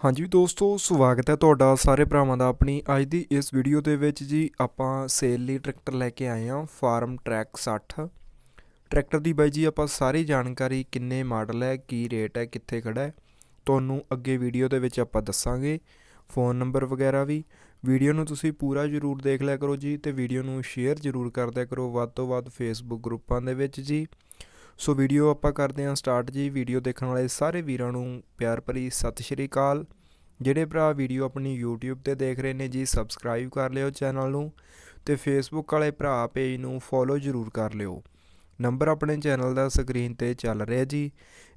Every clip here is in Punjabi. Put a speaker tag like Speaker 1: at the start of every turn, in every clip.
Speaker 1: ਹਾਂਜੀ ਦੋਸਤੋ, ਸਵਾਗਤ ਹੈ ਤੁਹਾਡਾ ਸਾਰੇ ਭਰਾਵਾਂ ਦਾ ਆਪਣੀ ਅੱਜ ਦੀ ਇਸ ਵੀਡੀਓ ਦੇ ਵਿੱਚ ਜੀ ਆਪਾਂ ਸੇਲ ਲਈ ਟਰੈਕਟਰ ਲੈ ਕੇ ਆਏ ਹਾਂ ਫਾਰਮ ਟਰੈਕ 60 ਟਰੈਕਟਰ ਦੀ ਬਾਈ ਜੀ ਆਪਾਂ ਸਾਰੀ ਜਾਣਕਾਰੀ ਕਿੰਨੇ ਮਾਡਲ ਹੈ, ਕੀ ਰੇਟ ਹੈ, ਕਿੱਥੇ ਖੜਾ ਹੈ, ਤੁਹਾਨੂੰ ਅੱਗੇ ਵੀਡੀਓ ਦੇ ਵਿੱਚ ਆਪਾਂ ਦੱਸਾਂਗੇ। ਫੋਨ ਨੰਬਰ ਵਗੈਰਾ ਵੀ। ਵੀਡੀਓ ਨੂੰ ਤੁਸੀਂ ਪੂਰਾ ਜ਼ਰੂਰ ਦੇਖ ਲਿਆ ਕਰੋ ਜੀ ਤੇ ਵੀਡੀਓ ਨੂੰ ਸ਼ੇਅਰ ਜ਼ਰੂਰ ਕਰਦਿਆ ਕਰੋ। ਵੱਧ ਤੋਂ ਵੱਧ ਫੇਸਬੁੱਕ ਗਰੁੱਪਾਂ ਦੇ ਵਿੱਚ ਜੀ। ਸੋ ਵੀਡੀਓ ਆਪਾਂ ਕਰਦੇ ਹਾਂ ਸਟਾਰਟ ਜੀ। ਵੀਡੀਓ ਦੇਖਣ ਵਾਲੇ ਸਾਰੇ ਵੀਰਾਂ ਨੂੰ ਪਿਆਰ ਭਰੀ ਸਤਿ ਸ਼੍ਰੀ ਅਕਾਲ। ਜਿਹੜੇ ਭਰਾ ਵੀਡੀਓ ਆਪਣੀ YouTube ਤੇ ਦੇਖ ਰਹੇ ਨੇ ਜੀ ਸਬਸਕ੍ਰਾਈਬ ਕਰ ਲਿਓ ਚੈਨਲ ਨੂੰ ਤੇ Facebook ਵਾਲੇ ਭਰਾ ਪੇਜ ਨੂੰ ਫੋਲੋ ਜ਼ਰੂਰ ਕਰ ਲਿਓ। ਨੰਬਰ ਆਪਣੇ ਚੈਨਲ ਦਾ ਸਕਰੀਨ ਤੇ ਚੱਲ ਰਿਹਾ ਜੀ।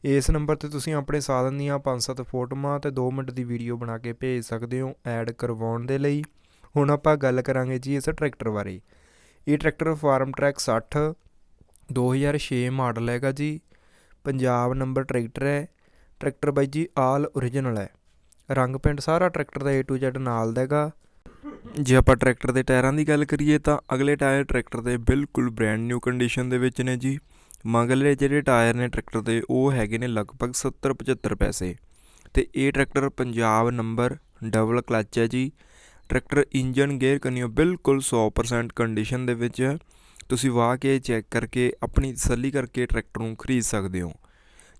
Speaker 1: ਇਸ ਨੰਬਰ ਤੇ ਤੁਸੀਂ ਆਪਣੇ ਸਾਧਨ ਦੀਆਂ 5-7 ਫੋਟੋਆਂ ਤੇ 2 ਮਿੰਟ ਦੀ ਵੀਡੀਓ ਬਣਾ ਕੇ ਭੇਜ ਸਕਦੇ ਹੋ ਐਡ ਕਰਵਾਉਣ ਦੇ ਲਈ। ਹੁਣ ਆਪਾਂ ਗੱਲ ਕਰਾਂਗੇ ਜੀ ਇਸ ਟਰੈਕਟਰ ਬਾਰੇ। ਇਹ ਟਰੈਕਟਰ ਫਾਰਮ ਟਰੈਕ 60 2006 ਮਾਡਲ ਹੈਗਾ ਜੀ। ਪੰਜਾਬ ਨੰਬਰ ਟਰੈਕਟਰ ਹੈ। ਟਰੈਕਟਰ ਬਾਈ ਜੀ ਆਲ ਓਰੀਜਨਲ ਹੈ। ਰੰਗ ਪਿੰਡ ਸਾਰਾ ਟਰੈਕਟਰ ਦਾ A to Z ਨਾਲ ਦਾ ਹੈਗਾ। ਜੇ ਆਪਾਂ ਟਰੈਕਟਰ ਦੇ ਟਾਇਰਾਂ ਦੀ ਗੱਲ ਕਰੀਏ ਤਾਂ ਅਗਲੇ ਟਾਇਰ ਟਰੈਕਟਰ ਦੇ ਬਿਲਕੁਲ ਬ੍ਰੈਂਡ ਨਿਊ ਕੰਡੀਸ਼ਨ ਦੇ ਵਿੱਚ ਨੇ ਜੀ। ਮਗਲੇ ਜਿਹੜੇ ਟਾਇਰ ਨੇ ਟਰੈਕਟਰ ਦੇ, ਉਹ ਹੈਗੇ ਨੇ ਲਗਭਗ 70 75 ਪੈਸੇ। ਤੇ ਇਹ tractor Punjab number double clutch ਹੈ ਜੀ। ਟਰੈਕਟਰ ਇੰਜਨ ਗੇਅਰ ਕੰਨਿਓ ਬਿਲਕੁਲ 100% ਕੰਡੀਸ਼ਨ ਦੇ ਵਿੱਚ ਹੈ। ਤੁਸੀਂ ਵਾਹ ਕੇ ਚੈੱਕ ਕਰਕੇ ਆਪਣੀ ਤਸੱਲੀ ਕਰਕੇ ਟਰੈਕਟਰ ਨੂੰ ਖਰੀਦ ਸਕਦੇ ਹੋ।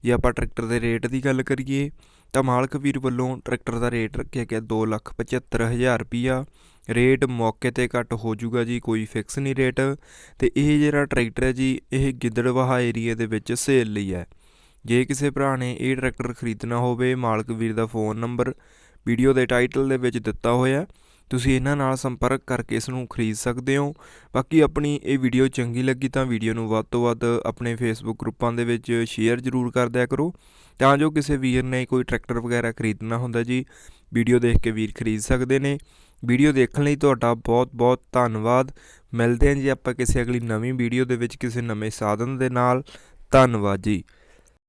Speaker 1: ਜੇ ਆਪਾਂ ਟਰੈਕਟਰ ਦੇ ਰੇਟ ਦੀ ਗੱਲ ਕਰੀਏ, ਤਾਂ ਮਾਲਕ ਵੀਰ ਵੱਲੋਂ ਟਰੈਕਟਰ ਦਾ ਰੇਟ ਰੱਖਿਆ ਗਿਆ 275000 ਰੁਪਿਆ ਰੇਟ ਮੌਕੇ ਤੇ ਘੱਟ ਹੋ ਜਾਊਗਾ ਜੀ, ਕੋਈ ਫਿਕਸ ਨਹੀਂ ਰੇਟ ਤੇ ਇਹ ਜਿਹੜਾ ਟਰੈਕਟਰ ਹੈ ਜੀ, ਇਹ ਗਿੱਦੜਵਾਹਾ ਏਰੀਆ ਦੇ ਵਿੱਚ ਸੇਲ ਲਈ ਹੈ। ਜੇ ਕਿਸੇ ਭਰਾ ਨੇ ਇਹ ਟਰੈਕਟਰ ਖਰੀਦਣਾ ਹੋਵੇ, ਮਾਲਕ ਵੀਰ ਦਾ ਫੋਨ ਨੰਬਰ ਵੀਡੀਓ ਦੇ ਟਾਈਟਲ ਦੇ ਵਿੱਚ ਦਿੱਤਾ ਹੋਇਆ ਤੁਸੀਂ ਇਹਨਾਂ ਨਾਲ ਸੰਪਰਕ ਕਰਕੇ ਇਸ ਨੂੰ ਖਰੀਦ ਸਕਦੇ ਹੋ। ਬਾਕੀ ਆਪਣੀ ਇਹ ਵੀਡੀਓ ਚੰਗੀ ਲੱਗੀ ਤਾਂ ਵੀਡੀਓ ਨੂੰ ਵੱਧ ਤੋਂ ਵੱਧ ਆਪਣੇ ਫੇਸਬੁੱਕ ਗਰੁੱਪਾਂ ਦੇ ਵਿੱਚ ਸ਼ੇਅਰ ਜ਼ਰੂਰ ਕਰ ਦਿਆ ਕਰੋ। ਤਾਂ ਜੋ ਕਿਸੇ ਵੀਰ ਨੇ ਕੋਈ ਟਰੈਕਟਰ ਵਗੈਰਾ ਖਰੀਦਣਾ ਹੁੰਦਾ ਜੀ ਵੀਡੀਓ ਦੇਖ ਕੇ ਵੀਰ ਖਰੀਦ ਸਕਦੇ ਨੇ। ਵੀਡੀਓ ਦੇਖਣ ਲਈ ਤੁਹਾਡਾ ਬਹੁਤ ਬਹੁਤ ਧੰਨਵਾਦ। ਮਿਲਦੇ ਹਾਂ ਜੀ ਆਪਾਂ ਕਿਸੇ ਅਗਲੀ ਨਵੀਂ ਵੀਡੀਓ ਦੇ ਵਿੱਚ ਕਿਸੇ ਨਵੇਂ ਸਾਧਨ ਦੇ ਨਾਲ। ਧੰਨਵਾਦ ਜੀ।